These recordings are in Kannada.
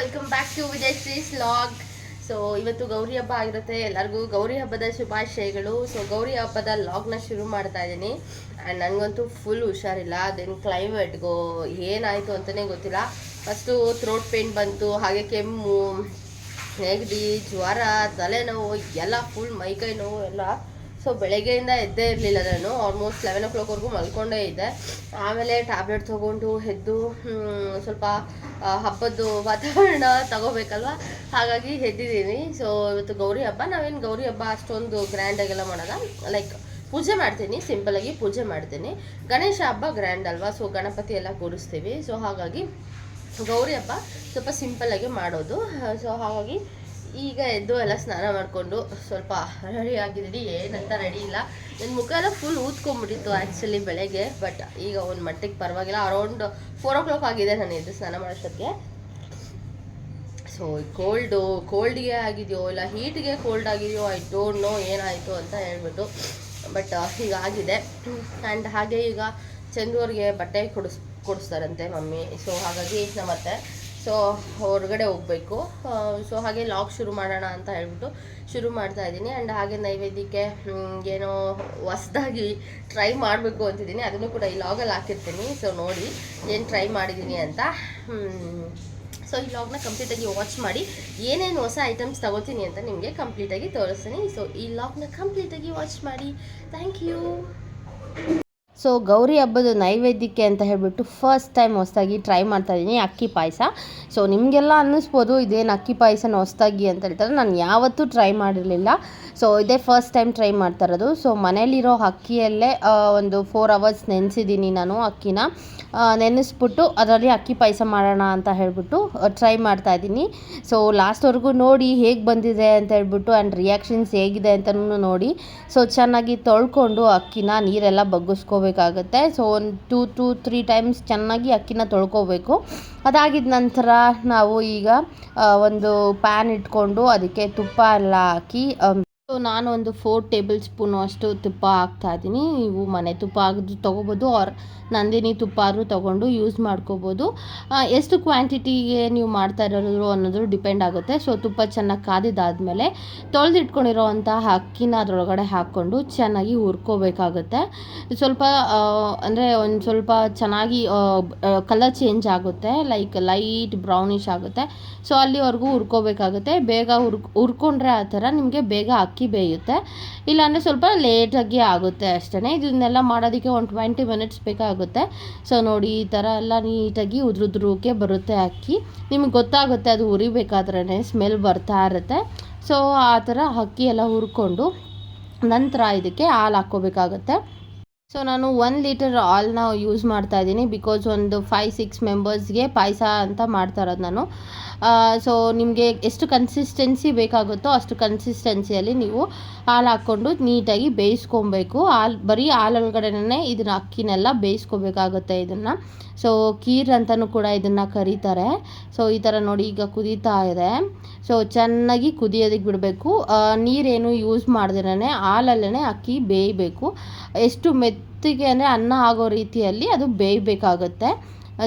Welcome back to Vijay Shree's vlog so ಇವತ್ತು ಗೌರಿ ಹಬ್ಬ ಆಗಿರುತ್ತೆ. ಎಲ್ಲರಿಗೂ ಗೌರಿ ಹಬ್ಬದ ಶುಭಾಶಯಗಳು. ಸೊ ಗೌರಿ ಹಬ್ಬದ ಲಾಗ್ನ ಶುರು ಮಾಡ್ತಾ ಇದ್ದೀನಿ. ಆ್ಯಂಡ್ ನನಗಂತೂ ಫುಲ್ ಹುಷಾರಿಲ್ಲ. ದೆನ್ ಕ್ಲೈಮೇಟ್ಗೋ ಏನಾಯಿತು ಅಂತಲೇ ಗೊತ್ತಿಲ್ಲ. ಫಸ್ಟು ಥ್ರೋಟ್ ಪೇನ್ ಬಂತು. ಹಾಗೆ ಕೆಮ್ಮು, ನೆಗಡಿ, ಜ್ವರ, ತಲೆನೋವು, ಎಲ್ಲ ಫುಲ್ ಮೈಕೈ ನೋವು ಎಲ್ಲ ಸೊ ಬೆಳಗ್ಗೆಯಿಂದ ಎದ್ದೇ ಇರಲಿಲ್ಲ ನಾನು. ಆಲ್ಮೋಸ್ಟ್ ಲೆವೆನ್ ಓ ಕ್ಲಾಕ್ವರೆಗೂ ಮಲ್ಕೊಂಡೇ ಇದ್ದೆ. ಆಮೇಲೆ ಟ್ಯಾಬ್ಲೆಟ್ ತೊಗೊಂಡು ಎದ್ದು ಸ್ವಲ್ಪ ಹಬ್ಬದ್ದು ವಾತಾವರಣ ತಗೋಬೇಕಲ್ವ? ಹಾಗಾಗಿ ಎದ್ದಿದ್ದೀನಿ. ಸೊ ಇವತ್ತು ಗೌರಿ ಹಬ್ಬ. ನಾವೇನು ಗೌರಿ ಹಬ್ಬ ಅಷ್ಟೊಂದು ಗ್ರ್ಯಾಂಡಾಗೆಲ್ಲ ಮಾಡೋಲ್ಲ. ಲೈಕ್ ಪೂಜೆ ಮಾಡ್ತೀನಿ. ಸಿಂಪಲಾಗಿ ಪೂಜೆ ಮಾಡ್ತೀನಿ. ಗಣೇಶ ಹಬ್ಬ ಗ್ರ್ಯಾಂಡ್ ಅಲ್ವಾ? ಸೊ ಗಣಪತಿ ಎಲ್ಲ ಕೂರಿಸ್ತೀವಿ. ಸೊ ಹಾಗಾಗಿ ಗೌರಿ ಹಬ್ಬ ಸ್ವಲ್ಪ ಸಿಂಪಲ್ಲಾಗಿ ಮಾಡೋದು. ಸೊ ಹಾಗಾಗಿ ಈಗ ಎದ್ದು ಎಲ್ಲ ಸ್ನಾನ ಮಾಡಿಕೊಂಡು ಸ್ವಲ್ಪ ರೆಡಿ ಆಗಿದ್ದೀನಿ ಏನಂತ ರೆಡಿ ಇಲ್ಲ. ನನ್ನ ಮುಖ ಎಲ್ಲ ಫುಲ್ ಊದ್ಕೊಂಡ್ಬಿಟ್ಟಿತ್ತು ಆ್ಯಕ್ಚುಲಿ ಬೆಳಗ್ಗೆ ಬಟ್ ಈಗ ಒಂದು ಮಟ್ಟಿಗೆ ಪರವಾಗಿಲ್ಲ. ಅರೌಂಡ್ ಫೋರ್ ಓ ಕ್ಲಾಕ್ ಆಗಿದೆ ನಾನು ಎದ್ದು ಸ್ನಾನ ಮಾಡೋಷ್ಟೊತ್ತಿಗೆ ಸೊ ಕೋಲ್ಡು ಕೋಲ್ಡ್ಗೆ ಆಗಿದೆಯೋ ಇಲ್ಲ ಹೀಟ್ಗೆ ಕೋಲ್ಡ್ ಆಗಿದೆಯೋ ಐ ಡೋಂಟ್ ನೋ ಏನಾಯಿತು ಅಂತ ಹೇಳ್ಬಿಟ್ಟು ಬಟ್ ಹೀಗಾಗಿದೆ ಆ್ಯಂಡ್ ಹಾಗೆ ಈಗ ಚಂದೂರ್ಗೆ ಬಟ್ಟೆ ಕೊಡಿಸ್, ಕೊಡಿಸ್ತಾರಂತೆ ಮಮ್ಮಿ. ಸೊ ಹಾಗಾಗಿ ನಮ್ಮತ್ತೆ ಸೊ ಹೊರಗಡೆ ಹೋಗಬೇಕು. ಸೊ ಹಾಗೆ ಲಾಗ್ ಶುರು ಮಾಡೋಣ ಅಂತ ಹೇಳ್ಬಿಟ್ಟು ಶುರು ಮಾಡ್ತಾ ಇದ್ದೀನಿ. ಆ್ಯಂಡ್ ಹಾಗೆ ನೈವೇದ್ಯಕ್ಕೆ ಏನೋ ಹೊಸ್ದಾಗಿ ಟ್ರೈ ಮಾಡಬೇಕು ಅಂತಿದ್ದೀನಿ. ಅದನ್ನು ಕೂಡ ಈ ಲಾಗಲ್ಲಿ ಹಾಕಿರ್ತೀನಿ. ಸೊ ನೋಡಿ ಏನು ಟ್ರೈ ಮಾಡಿದ್ದೀನಿ ಅಂತ. ಸೊ ಈ ಲಾಗ್ನ ಕಂಪ್ಲೀಟಾಗಿ ವಾಚ್ ಮಾಡಿ ಏನೇನು ಹೊಸ ಐಟಮ್ಸ್ ತಗೋತೀನಿ ಅಂತ ನಿಮಗೆ ಕಂಪ್ಲೀಟಾಗಿ ತೋರಿಸ್ತೀನಿ. ಸೊ ಈ ಲಾಗ್ನ ಕಂಪ್ಲೀಟಾಗಿ ವಾಚ್ ಮಾಡಿ. ಥ್ಯಾಂಕ್ ಯು ಸೊ ಗೌರಿ ಹಬ್ಬದ ನೈವೇದ್ಯಕ್ಕೆ ಅಂತ ಹೇಳಿಬಿಟ್ಟು ಫಸ್ಟ್ ಟೈಮ್ ಹೊಸ್ದಾಗಿ ಟ್ರೈ ಮಾಡ್ತಾ ಇದ್ದೀನಿ ಅಕ್ಕಿ ಪಾಯಸ. ಸೊ ನಿಮಗೆಲ್ಲ ಅನ್ನಿಸ್ಬೋದು, ಇದೇನು ಅಕ್ಕಿ ಪಾಯಸನ ಹೊಸ್ದಾಗಿ ಅಂತ ಹೇಳ್ತಾರೆ. ನಾನು ಯಾವತ್ತೂ ಟ್ರೈ ಮಾಡಿರಲಿಲ್ಲ. ಸೊ ಇದೇ ಫಸ್ಟ್ ಟೈಮ್ ಟ್ರೈ ಮಾಡ್ತಾ ಇರೋದು. ಸೊ ಮನೇಲಿರೋ ಅಕ್ಕಿಯಲ್ಲೇ ಒಂದು ಫೋರ್ ಅವರ್ಸ್ ನೆನೆಸಿದ್ದೀನಿ ನಾನು ಅಕ್ಕಿನ. ನೆನೆಸ್ಬಿಟ್ಟು ಅದರಲ್ಲಿ ಅಕ್ಕಿ ಪಾಯಸ ಮಾಡೋಣ ಅಂತ ಹೇಳಿಬಿಟ್ಟು ಟ್ರೈ ಮಾಡ್ತಾ ಇದ್ದೀನಿ ಸೊ ಲಾಸ್ಟ್ವರೆಗೂ ನೋಡಿ ಹೇಗೆ ಬಂದಿದೆ ಅಂತ ಹೇಳ್ಬಿಟ್ಟು ಆ್ಯಂಡ್ ರಿಯಾಕ್ಷನ್ಸ್ ಹೇಗಿದೆ ಅಂತಲೂ ನೋಡಿ. ಸೊ ಚೆನ್ನಾಗಿ ತೊಳ್ಕೊಂಡು ಅಕ್ಕಿನ ನೀರೆಲ್ಲ ಬಗ್ಗಿಸ್ಕೋಬೇಕಾಗತ್ತೆ ಸೊ ಒಂದು ಟೂ ಟು ತ್ರೀ ಟೈಮ್ಸ್ ಚೆನ್ನಾಗಿ ಅಕ್ಕಿನ ತೊಳ್ಕೊಬೇಕು. ಅದಾಗಿದ ನಂತರ ನಾವು ಈಗ ಒಂದು ಪ್ಯಾನ್ ಇಟ್ಕೊಂಡು ಅದಕ್ಕೆ ತುಪ್ಪ ಎಲ್ಲ ಹಾಕಿ ಸೊ ಒಂದು ಫೋರ್ ಟೇಬಲ್ ಸ್ಪೂನು ಅಷ್ಟು ತುಪ್ಪ ಹಾಕ್ತಾ ಇದ್ದೀನಿ. ನೀವು ಮನೆ ತುಪ್ಪ ಆಗಿದ್ದು ತೊಗೋಬೋದು ಆರ್ ನಂದಿನಿ ತುಪ್ಪ ಆದರೂ ತೊಗೊಂಡು ಯೂಸ್ ಮಾಡ್ಕೋಬೋದು. ಎಷ್ಟು ಕ್ವಾಂಟಿಟಿಗೆ ನೀವು ಮಾಡ್ತಾ ಇರೋದು ಅನ್ನೋದು ಡಿಪೆಂಡ್ ಆಗುತ್ತೆ. ಸೊ ತುಪ್ಪ ಚೆನ್ನಾಗಿ ಕಾದಿದ್ದಾದಮೇಲೆ ತೊಳೆದಿಟ್ಕೊಂಡಿರೋವಂಥ ಅಕ್ಕಿನ ಅದರೊಳಗಡೆ ಹಾಕ್ಕೊಂಡು ಚೆನ್ನಾಗಿ ಹುರ್ಕೋಬೇಕಾಗುತ್ತೆ. ಸ್ವಲ್ಪ ಅಂದರೆ ಒಂದು ಸ್ವಲ್ಪ ಚೆನ್ನಾಗಿ ಕಲರ್ ಚೇಂಜ್ ಆಗುತ್ತೆ. ಲೈಕ್ ಲೈಟ್ ಬ್ರೌನಿಶ್ ಆಗುತ್ತೆ. ಸೊ ಅಲ್ಲಿವರೆಗೂ ಹುರ್ಕೋಬೇಕಾಗುತ್ತೆ. ಬೇಗ ಹುರ್ ಹುರ್ಕೊಂಡ್ರೆ ಆ ಥರ ನಿಮಗೆ ಬೇಗ ಅಕ್ಕಿ ಬೇಯುತ್ತೆ. ಇಲ್ಲಾಂದರೆ ಸ್ವಲ್ಪ ಲೇಟಾಗಿ ಆಗುತ್ತೆ ಅಷ್ಟೇ ಇದನ್ನೆಲ್ಲ ಮಾಡೋದಕ್ಕೆ ಒಂದು ಟ್ವೆಂಟಿ ಮಿನಿಟ್ಸ್ ಬೇಕಾಗುತ್ತೆ. ಸೊ ನೋಡಿ, ಈ ಥರ ಎಲ್ಲ ನೀಟಾಗಿ ಉದುರುದ್ರೂಕೆ ಬರುತ್ತೆ ಅಕ್ಕಿ. ನಿಮಗೆ ಗೊತ್ತಾಗುತ್ತೆ ಅದು ಉರಿಬೇಕಾದ್ರೇ ಸ್ಮೆಲ್ ಬರ್ತಾ ಇರುತ್ತೆ. ಸೊ ಆ ಥರ ಅಕ್ಕಿ ಎಲ್ಲ ಹುರ್ಕೊಂಡು ನಂತರ ಇದಕ್ಕೆ ಹಾಲು ಹಾಕ್ಕೋಬೇಕಾಗತ್ತೆ. ಸೊ ನಾನು ಒನ್ ಲೀಟರ್ ಆಲ್ನ ಯೂಸ್ ಮಾಡ್ತಾ ಇದ್ದೀನಿ. ಬಿಕಾಸ್ ಒಂದು ಫೈವ್ ಸಿಕ್ಸ್ ಮೆಂಬರ್ಸ್ಗೆ ಪಾಯಸ ಅಂತ ಮಾಡ್ತಾ ಇರೋದು ನಾನು. ಸೊ ನಿಮಗೆ ಎಷ್ಟು ಕನ್ಸಿಸ್ಟೆನ್ಸಿ ಬೇಕಾಗುತ್ತೋ ಅಷ್ಟು ಕನ್ಸಿಸ್ಟೆನ್ಸಿಯಲ್ಲಿ ನೀವು ಹಾಲು ಹಾಕ್ಕೊಂಡು ನೀಟಾಗಿ ಬೇಯಿಸ್ಕೊಬೇಕು. ಹಾಲು, ಬರೀ ಹಾಲೊಳಗಡೆನೇ ಇದನ್ನ ಅಕ್ಕಿನೆಲ್ಲ ಬೇಯಿಸ್ಕೋಬೇಕಾಗುತ್ತೆ ಇದನ್ನು. ಸೊ ಕೀರ್ ಅಂತಲೂ ಕೂಡ ಇದನ್ನು ಕರೀತಾರೆ. ಸೊ ಈ ಥರ ನೋಡಿ ಈಗ ಕುದೀತಾ ಇದೆ. ಸೊ ಚೆನ್ನಾಗಿ ಕುದಿಯೋದಕ್ಕೆ ಬಿಡಬೇಕು. ನೀರೇನು ಯೂಸ್ ಮಾಡ್ದಿರೇ ಹಾಲಲ್ಲೇ ಅಕ್ಕಿ ಬೇಯಬೇಕು. ಎಷ್ಟು ಮೆತ್ತಿಗೆ ಅಂದರೆ ಅನ್ನ ಆಗೋ ರೀತಿಯಲ್ಲಿ ಅದು ಬೇಯಬೇಕಾಗುತ್ತೆ.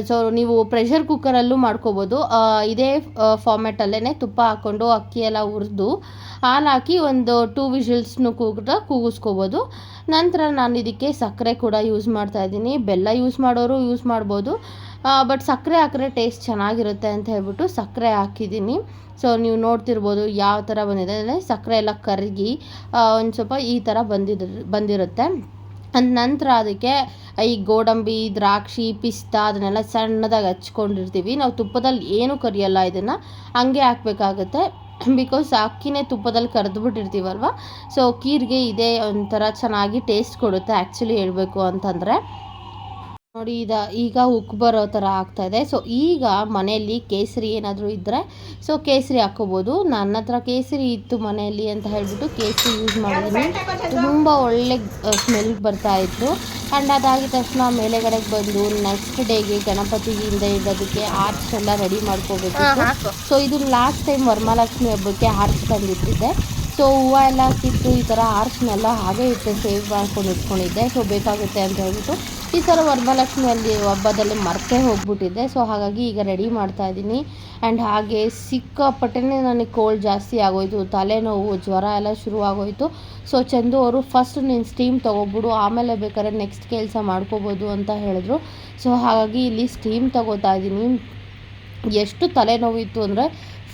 ಸೊ ನೀವು ಪ್ರೆಷರ್ ಕುಕ್ಕರಲ್ಲೂ ಮಾಡ್ಕೋಬೋದು. ಇದೇ ಫಾರ್ಮೆಟಲ್ಲೇ ತುಪ್ಪ ಹಾಕ್ಕೊಂಡು ಅಕ್ಕಿ ಎಲ್ಲ ಹುರಿದು, ಹಾಲು ಹಾಕಿ ಒಂದು ಟೂ ವಿಷಲ್ಸ್ನು ಕೂಡ ಕೂಗಿಸ್ಕೋಬೋದು. ನಂತರ ನಾನು ಇದಕ್ಕೆ ಸಕ್ಕರೆ ಕೂಡ ಯೂಸ್ ಮಾಡ್ತಾ ಇದ್ದೀನಿ. ಬೆಲ್ಲ ಯೂಸ್ ಮಾಡೋರು ಯೂಸ್ ಮಾಡ್ಬೋದು. ಬಟ್ ಸಕ್ಕರೆ ಹಾಕಿದ್ರೆ ಟೇಸ್ಟ್ ಚೆನ್ನಾಗಿರುತ್ತೆ ಅಂತ ಹೇಳ್ಬಿಟ್ಟು ಸಕ್ಕರೆ ಹಾಕಿದ್ದೀನಿ. ಸೊ ನೀವು ನೋಡ್ತಿರ್ಬೋದು ಯಾವ ಥರ ಬಂದಿದೆ. ಅಂದರೆ ಸಕ್ಕರೆ ಎಲ್ಲ ಕರಗಿ ಒಂದು ಸ್ವಲ್ಪ ಈ ಥರ ಬಂದಿದ್, ಬಂದಿರುತ್ತೆ. ಅಂದ ನಂತರ ಅದಕ್ಕೆ ಈ ಗೋಡಂಬಿ, ದ್ರಾಕ್ಷಿ, ಪಿಸ್ತಾ ಅದನ್ನೆಲ್ಲ ಸಣ್ಣದಾಗಿ ಹಚ್ಕೊಂಡಿರ್ತೀವಿ. ನಾವು ತುಪ್ಪದಲ್ಲಿ ಏನೂ ಕರಿಯಲ್ಲ ಇದನ್ನು. ಹಂಗೆ ಹಾಕಬೇಕಾಗತ್ತೆ. ಬಿಕಾಸ್ ಅಕ್ಕಿನೇ ತುಪ್ಪದಲ್ಲಿ ಕರೆದ್ಬಿಟ್ಟಿರ್ತೀವಲ್ವ ಸೊ ಕೀರ್ಗೆ ಇದೇ ಒಂಥರ ಚೆನ್ನಾಗಿ ಟೇಸ್ಟ್ ಕೊಡುತ್ತೆ ಆ್ಯಕ್ಚುಲಿ ಹೇಳಬೇಕು ಅಂತಂದರೆ. ನೋಡಿ ಇದ ಈಗ ಉಕ್ಕು ಬರೋ ಥರ ಆಗ್ತಾ ಇದೆ. ಸೊ ಈಗ ಮನೆಯಲ್ಲಿ ಕೇಸರಿ ಏನಾದರೂ ಇದ್ದರೆ ಸೊ ಕೇಸರಿ ಹಾಕ್ಕೋಬೋದು. ನನ್ನ ಹತ್ರ ಕೇಸರಿ ಇತ್ತು ಮನೆಯಲ್ಲಿ ಅಂತ ಹೇಳ್ಬಿಟ್ಟು ಕೇಸರಿ ಯೂಸ್ ಮಾಡಿದ್ದೀನಿ. ತುಂಬ ಒಳ್ಳೆ ಸ್ಮೆಲ್ ಬರ್ತಾ ಇತ್ತು. ಆ್ಯಂಡ್ ಅದಾಗಿದ ತಕ್ಷಣ ಮೇಲೆಗಡೆಗೆ ಬಂದು ನೆಕ್ಸ್ಟ್ ಡೇಗೆ ಗಣಪತಿಯಿಂದ ಇಡೋದಕ್ಕೆ ಆರ್ಚ್ ಎಲ್ಲ ರೆಡಿ ಮಾಡ್ಕೋಬೇಕು ಸೊ ಇದು ಲಾಸ್ಟ್ ಟೈಮ್ ವರಮಹಾಲಕ್ಷ್ಮಿ ಹಬ್ಬಕ್ಕೆ ಆರ್ಚ್ ತಂದಿಟ್ಟಿದ್ದೆ. ಸೊ ಹೂವು ಎಲ್ಲ ಕಿತ್ತು ಈ ಥರ ಆರ್ಸ್ನೆಲ್ಲ ಹಾಗೆ ಇಟ್ಟು ಸೇವ್ ಮಾಡ್ಕೊಂಡು ಇಟ್ಕೊಂಡಿದ್ದೆ. ಸೊ ಬೇಕಾಗುತ್ತೆ ಅಂತ ಹೇಳ್ಬಿಟ್ಟು ಈ ಥರ ವರಮಹಾಲಕ್ಷ್ಮಿಯಲ್ಲಿ ಹಬ್ಬದಲ್ಲಿ ಮರ್ತೇ ಹೋಗ್ಬಿಟ್ಟಿದ್ದೆ. ಸೊ ಹಾಗಾಗಿ ಈಗ ರೆಡಿ ಮಾಡ್ತಾ ಇದ್ದೀನಿ. ಆ್ಯಂಡ್ ಹಾಗೆ ಸಿಕ್ಕಾಪಟ್ಟೆ ನನಗೆ ಕೋಲ್ಡ್ ಜಾಸ್ತಿ ಆಗೋಯ್ತು. ತಲೆನೋವು, ಜ್ವರ ಎಲ್ಲ ಶುರು ಆಗೋಯ್ತು ಸೊ ಚಂದು ಅವರು ಫಸ್ಟ್ ನೀನು ಸ್ಟೀಮ್ ತೊಗೊಬಿಡು, ಆಮೇಲೆ ಬೇಕಾದ್ರೆ ನೆಕ್ಸ್ಟ್ ಕೆಲಸ ಮಾಡ್ಕೋಬೋದು ಅಂತ ಹೇಳಿದ್ರು. ಸೊ ಹಾಗಾಗಿ ಇಲ್ಲಿ ಸ್ಟೀಮ್ ತೊಗೋತಾ ಇದ್ದೀನಿ. ಎಷ್ಟು ತಲೆನೋವಿತ್ತು ಅಂದರೆ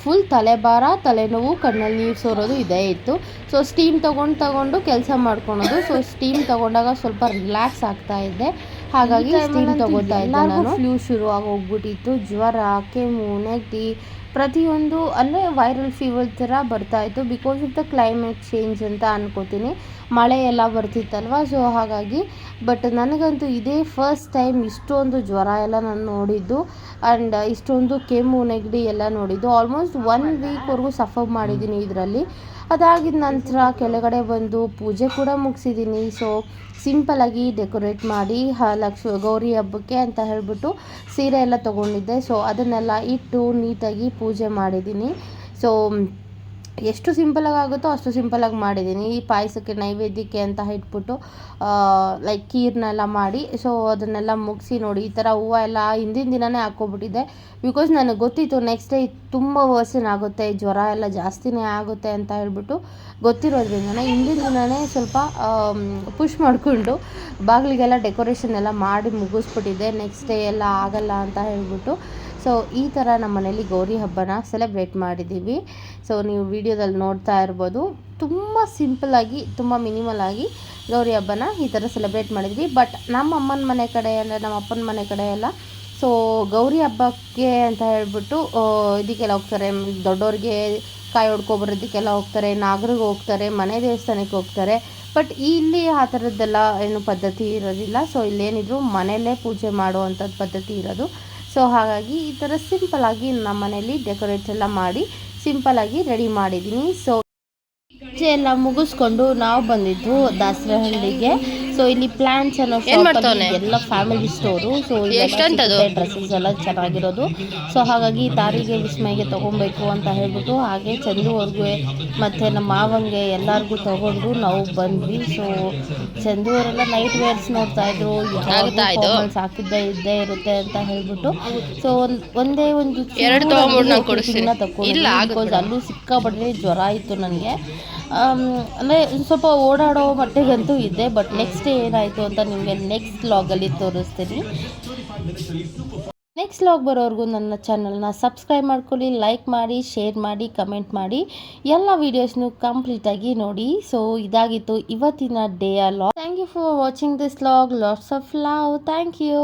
ಫುಲ್ ತಲೆಭಾರ ತಲೆನೋವು ಕಣ್ಣಲ್ಲಿ ನೀರು ಸೋರೋದು ಇದೇ ಇತ್ತು. ಸೊ ಸ್ಟೀಮ್ ತೊಗೊಂಡು ತಗೊಂಡು ಕೆಲಸ ಮಾಡ್ಕೊಳೋದು. ಸೊ ಸ್ಟೀಮ್ ತೊಗೊಂಡಾಗ ಸ್ವಲ್ಪ ರಿಲ್ಯಾಕ್ಸ್ ಆಗ್ತಾ ಇದ್ದೆ. ಹಾಗಾಗಿ ಸ್ಟೀಮ್ ತೊಗೊಳ್ತಾ ಇದ್ದೆ ನಾನು. ಫ್ಲೂ ಶುರು ಹೋಗ್ಬಿಟ್ಟಿತ್ತು. ಜ್ವರ ಕೆಮ್ಮು ನೆಗಡಿ ಪ್ರತಿಯೊಂದು ಅಂದರೆ ವೈರಲ್ ಫೀವರ್ ಥರ ಬರ್ತಾ ಇತ್ತು. Because of the climate change ಅಂತ ಅನ್ಕೋತೀನಿ. ಮಳೆ ಎಲ್ಲ ಬರ್ತಿತ್ತಲ್ವ? ಸೊ ಹಾಗಾಗಿ ಬಟ್ ನನಗಂತೂ ಇದೇ ಫಸ್ಟ್ ಟೈಮ್ ಇಷ್ಟೊಂದು ಜ್ವರ ಎಲ್ಲ ನಾನು ನೋಡಿದ್ದು ಆ್ಯಂಡ್ ಇಷ್ಟೊಂದು ಕೆಮ್ಮು ನೆಗಡಿ ಎಲ್ಲ ನೋಡಿದ್ದು. ಆಲ್ಮೋಸ್ಟ್ ಒನ್ ವೀಕ್ವರೆಗೂ ಸಫರ್ ಮಾಡಿದ್ದೀನಿ ಇದರಲ್ಲಿ. ಅದಾಗಿದ ನಂತರ ಕೆಳಗಡೆ ಬಂದು ಪೂಜೆ ಕೂಡ ಮುಗಿಸಿದ್ದೀನಿ ಸೊ ಸಿಂಪಲಾಗಿ ಡೆಕೋರೇಟ್ ಮಾಡಿ ಲಕ್ಷ ಗೌರಿ ಹಬ್ಬಕ್ಕೆ ಅಂತ ಹೇಳಿಬಿಟ್ಟು ಸೀರೆ ಎಲ್ಲ ತೊಗೊಂಡಿದ್ದೆ. ಸೊ ಅದನ್ನೆಲ್ಲ ಇಟ್ಟು ನೀಟಾಗಿ ಪೂಜೆ ಮಾಡಿದ್ದೀನಿ ಸೊ ಎಷ್ಟು ಸಿಂಪಲಾಗಿ ಆಗುತ್ತೋ ಅಷ್ಟು ಸಿಂಪಲಾಗಿ ಮಾಡಿದ್ದೀನಿ. ಈ ಪಾಯಸಕ್ಕೆ ನೈವೇದ್ಯಕ್ಕೆ ಅಂತ ಇಟ್ಬಿಟ್ಟು ಲೈಕ್ ಕೀರ್ನೆಲ್ಲ ಮಾಡಿ ಸೊ ಅದನ್ನೆಲ್ಲ ಮುಗಿಸಿ ನೋಡಿ, ಈ ಥರ ಹೂವು ಎಲ್ಲ ಹಿಂದಿನ ದಿನವೇ ಹಾಕ್ಕೊಬಿಟ್ಟಿದ್ದೆ. ಬಿಕಾಸ್ ನನಗೆ ಗೊತ್ತಿತ್ತು ನೆಕ್ಸ್ಟ್ ಡೇ ತುಂಬ ವರ್ಸನ್ ಆಗುತ್ತೆ, ಜ್ವರ ಎಲ್ಲ ಜಾಸ್ತಿನೇ ಆಗುತ್ತೆ ಅಂತ ಹೇಳ್ಬಿಟ್ಟು ಗೊತ್ತಿರೋದ್ರಿಂದನೇ ಹಿಂದಿನ ದಿನವೇ ಸ್ವಲ್ಪ ಪುಷ್ ಮಾಡಿಕೊಂಡು ಬಾಗಿಲಿಗೆಲ್ಲ ಡೆಕೋರೇಷನ್ ಎಲ್ಲ ಮಾಡಿ ಮುಗಿಸ್ಬಿಟ್ಟಿದ್ದೆ. ನೆಕ್ಸ್ಟ್ ಡೇ ಎಲ್ಲ ಆಗಲ್ಲ ಅಂತ ಹೇಳ್ಬಿಟ್ಟು ಸೊ ಈ ಥರ ನಮ್ಮ ಮನೇಲಿ ಗೌರಿ ಹಬ್ಬನ ಸೆಲೆಬ್ರೇಟ್ ಮಾಡಿದ್ದೀವಿ. ಸೊ ನೀವು ವಿಡಿಯೋದಲ್ಲಿ ನೋಡ್ತಾ ಇರ್ಬೋದು. ತುಂಬ ಸಿಂಪಲ್ಲಾಗಿ ತುಂಬ ಮಿನಿಮಲ್ ಆಗಿ ಗೌರಿ ಹಬ್ಬನ ಈ ಥರ ಸೆಲೆಬ್ರೇಟ್ ಮಾಡಿದ್ವಿ ಬಟ್ ನಮ್ಮ ಅಮ್ಮನ ಮನೆ ಕಡೆ ಅಂದರೆ ನಮ್ಮ ಅಪ್ಪನ ಮನೆ ಕಡೆ ಎಲ್ಲ ಸೊ ಗೌರಿ ಹಬ್ಬಕ್ಕೆ ಅಂತ ಹೇಳ್ಬಿಟ್ಟು ಇದಕ್ಕೆಲ್ಲ ಹೋಗ್ತಾರೆ. ದೊಡ್ಡವ್ರಿಗೆ ಕಾಯಿ ಹೊಡ್ಕೊಬರೋದಕ್ಕೆಲ್ಲ ಹೋಗ್ತಾರೆ. ನಾಗರಿಗೆ ಹೋಗ್ತಾರೆ. ಮನೆ ದೇವಸ್ಥಾನಕ್ಕೆ ಹೋಗ್ತಾರೆ. ಬಟ್ ಇಲ್ಲಿ ಆ ಥರದ್ದೆಲ್ಲ ಏನು ಪದ್ಧತಿ ಇರೋದಿಲ್ಲ. ಸೊ ಇಲ್ಲೇನಿದ್ರು ಮನೆಯಲ್ಲೇ ಪೂಜೆ ಮಾಡುವಂಥದ್ದು ಪದ್ಧತಿ ಇರೋದು. ಸೊ ಹಾಗಾಗಿ ಈ ಥರ ಸಿಂಪಲಾಗಿ ನಮ್ಮ ಮನೇಲಿ ಡೆಕೋರೇಟ್ ಎಲ್ಲ ಮಾಡಿ ಸಿಂಪಲಾಗಿ ರೆಡಿ ಮಾಡಿದ್ದೀನಿ. ಸೊ ಎಲ್ಲ ಮುಗಿಸ್ಕೊಂಡು ನಾವು ಬಂದಿದ್ದು ದಾಸರಹಳ್ಳಿಗೆ ಸೊ ಇಲ್ಲಿ ಪ್ಲಾಂಟ್ಸ್ ಅನ್ನೋ ಶಾಪಲ್ಲಿ ಎಲ್ಲ ಫ್ಯಾಮಿಲಿ ಸ್ಟೋರು ಸೊ ಡ್ರೆಸ್ಸಸ್ ಎಲ್ಲ ಚೆನ್ನಾಗಿರೋದು. ಸೊ ಹಾಗಾಗಿ ತಾರಿಗೆ ವಿಸ್ಮಯಗೆ ತೊಗೊಬೇಕು ಅಂತ ಹೇಳ್ಬಿಟ್ಟು ಹಾಗೆ ಚಂದುವರ್ಗೂ ಮತ್ತು ನಮ್ಮ ಮಾವಂಗೆ ಎಲ್ಲರಿಗೂ ತೊಗೊಂಡು ನಾವು ಬಂದ್ವಿ. ಸೊ ಚಂದುವರೆಲ್ಲ ನೈಟ್ ವೇರ್ಸ್ ನೋಡ್ತಾ ಇದ್ರು. ಹಾಕಿದ್ದೇ ಇದ್ದೇ ಇರುತ್ತೆ ಅಂತ ಹೇಳ್ಬಿಟ್ಟು. ಸೊ ಒಂದೇ ಒಂದು ಎರಡು ತಗೊಂಡು ಅಲ್ಲೂ ಸಿಕ್ಕಾಪಟ್ಟೆ ಜ್ವರ ಇತ್ತು ನನಗೆ. ಅಂದರೆ ಸ್ವಲ್ಪ ಓಡಾಡೋ ಮಟ್ಟಿಗಂತೂ ಇದೆ ಬಟ್ ನೆಕ್ಸ್ಟ್ ಏನಾಯಿತು ಅಂತ ನಿಮಗೆ ನೆಕ್ಸ್ಟ್ ಲಾಗಲ್ಲಿ ತೋರಿಸ್ತೀನಿ. ನೆಕ್ಸ್ಟ್ ಲಾಗ್ ಬರೋವರೆಗೂ ನನ್ನ ಚಾನಲ್ನ ಸಬ್ಸ್ಕ್ರೈಬ್ ಮಾಡ್ಕೊಳ್ಳಿ ಲೈಕ್ ಮಾಡಿ ಶೇರ್ ಮಾಡಿ ಕಮೆಂಟ್ ಮಾಡಿ. ಎಲ್ಲ ವೀಡಿಯೋಸ್ನು ಕಂಪ್ಲೀಟಾಗಿ ನೋಡಿ. ಸೊ ಇದಾಗಿತ್ತು ಇವತ್ತಿನ day vlog thank you for watching this vlog lots of love thank you